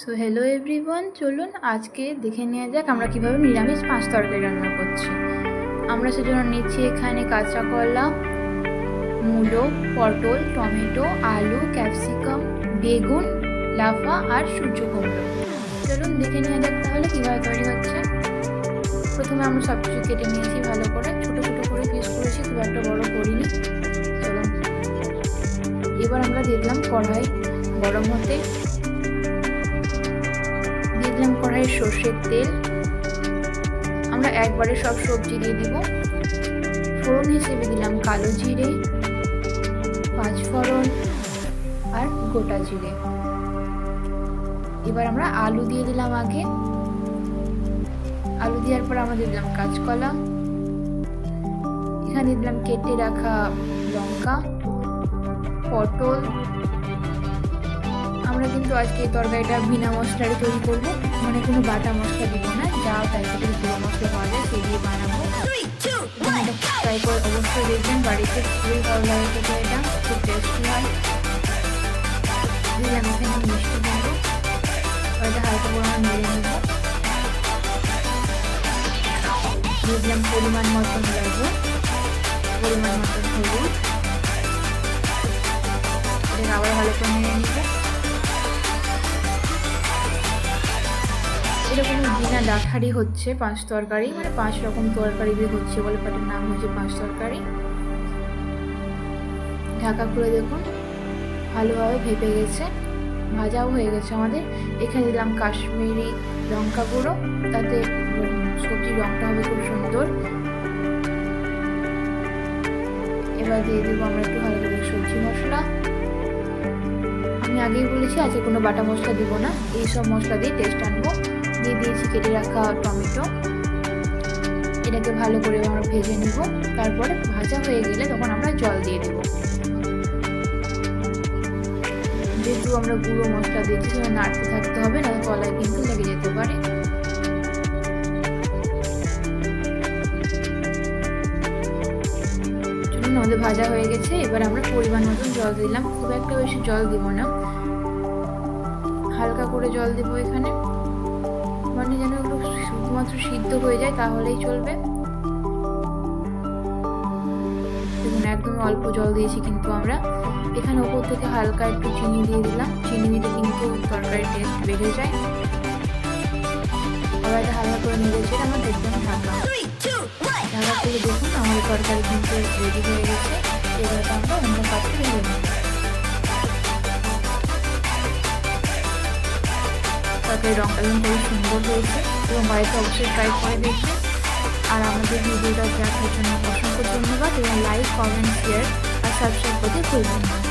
So hello everyone চলুন আজকে দেখে নেওয়া যাক আমরা কীভাবে নিরামিষ পাঁচ তরকারি রান্না করছি। আমরা সেজন্য নিচ্ছি এখানে কাঁচা কলা মূলো, পটল, টমেটো, আলু, ক্যাপসিকাম, বেগুন, লাফা আর সূর্য কুমড়ো। চলুন দেখে নেওয়া যাক তাহলে কীভাবে তৈরি হচ্ছে। প্রথমে আমরা সব কিছু কেটে নিয়েছি ভালো করে। ছোটো ছোটো করে পিস করেছি, খুব একটা বড় করিনি। চলুন। এবার আমরা দিয়ে দিলাম কড়াই গরম হতে কড়াই সর্ষের তেল। আমরা একবারে সব সবজি দিয়ে দিব। ফোড়ন হিসেবে দিলাম কালো জিরে পাঁচফোড়ন আর গোটা জিরে। এবার আমরা আলু দিয়ে দিলাম আগে। আলু দেওয়ার পর আমরা দিলাম কাঁচকলা। এখানে দিলাম কেটে রাখা লঙ্কা, পটল আমরা কিন্তু আজকে এই তরকারিটা বিনা মশলারে তৈরি করব। মানে কোনো বাটা মশলা দিব না যা প্যাকেটের গুঁড়ো মশলা পাওয়া যায় সেই দিয়ে বানাবো। ট্রাই করে অবশ্যই দেখবেন বাড়িতে খুবই ভালো লাগে এটা খুব টেস্টি হয়। দিলাম এখানে মিষ্টি দেবো এটা হালকা পরিমাণ নেড়ে নেব। দিয়ে দিলাম পরিমাণ মতন লবণ পরিমাণ মতন হলুদ। এরকম বিনা ডাঠারি হচ্ছে, পাঁচ তরকারি মানে পাঁচ রকম তরকারি দিয়ে হচ্ছে বলে পাটের নাম হচ্ছে পাঁচ তরকারি। ঢাকা করে দেখুন, ভালোভাবে ভেপে গেছে, ভাজাও হয়ে গেছে আমাদের। এখানে দিলাম কাশ্মীরি লঙ্কা গুঁড়ো, তাতে সবজির রঙটা হবে খুব সুন্দর। এবার দিয়ে দেবো আমরা একটু ভালো করে সবজি মশলা। আমি আগেই বলেছি, আজকে কোনো বাটা মশলা দিব না এই সব মশলা দিয়ে টেস্ট আনব। দিয়ে দিয়েছি, কেটে রাখা টমেটো। এটাকে ভালো করে আমরা ভেজে নিব। তারপরে ভাজা হয়ে গেলে তখন আমরা জল দিয়ে দেব। যেহেতু আমরা গুঁড়ো মশলা দিয়েছি সেটা নাড়তে থাকতে হবে না কলায় কিন্তু লেগে যেতে পারে। আমাদের ভাজা হয়ে গেছে। এবার আমরা পরিমাণ মতন জল দিলাম। খুব একটা বেশি জল দিব না। হালকা করে জল দেবো এখানে। মানে যেন একটু শুধুমাত্র সিদ্ধ হয়ে যায়, তাহলেই চলবে। দেখুন, একদম অল্প জল দিয়েছি কিন্তু আমরা। এখানে ওপর থেকে হালকা একটু চিনি দিয়ে দিলাম। চিনি দিলে কিন্তু তরকারির টেস্ট বেড়ে যায়। আবার এটা হালকা করে নেড়েছে আমার দেখবেন ঢাকা ঢাকা করে দেখুন, আমাদের তরকারি কিন্তু রেডি হয়ে গেছে। এবার আমরা অন্য পাত্রে ভেজে নেব। তরকারি রঙটা কিন্তু খুব সুন্দর হয়েছে এবং বাড়িতে অবশ্যই ট্রাই করে দেখবেন। আর আমাদের ভিডিওটা দেখার জন্য অসংখ্য ধন্যবাদ এবং লাইক কমেন্ট শেয়ার আর সাবস্ক্রাইব করতে ভুলবেন না।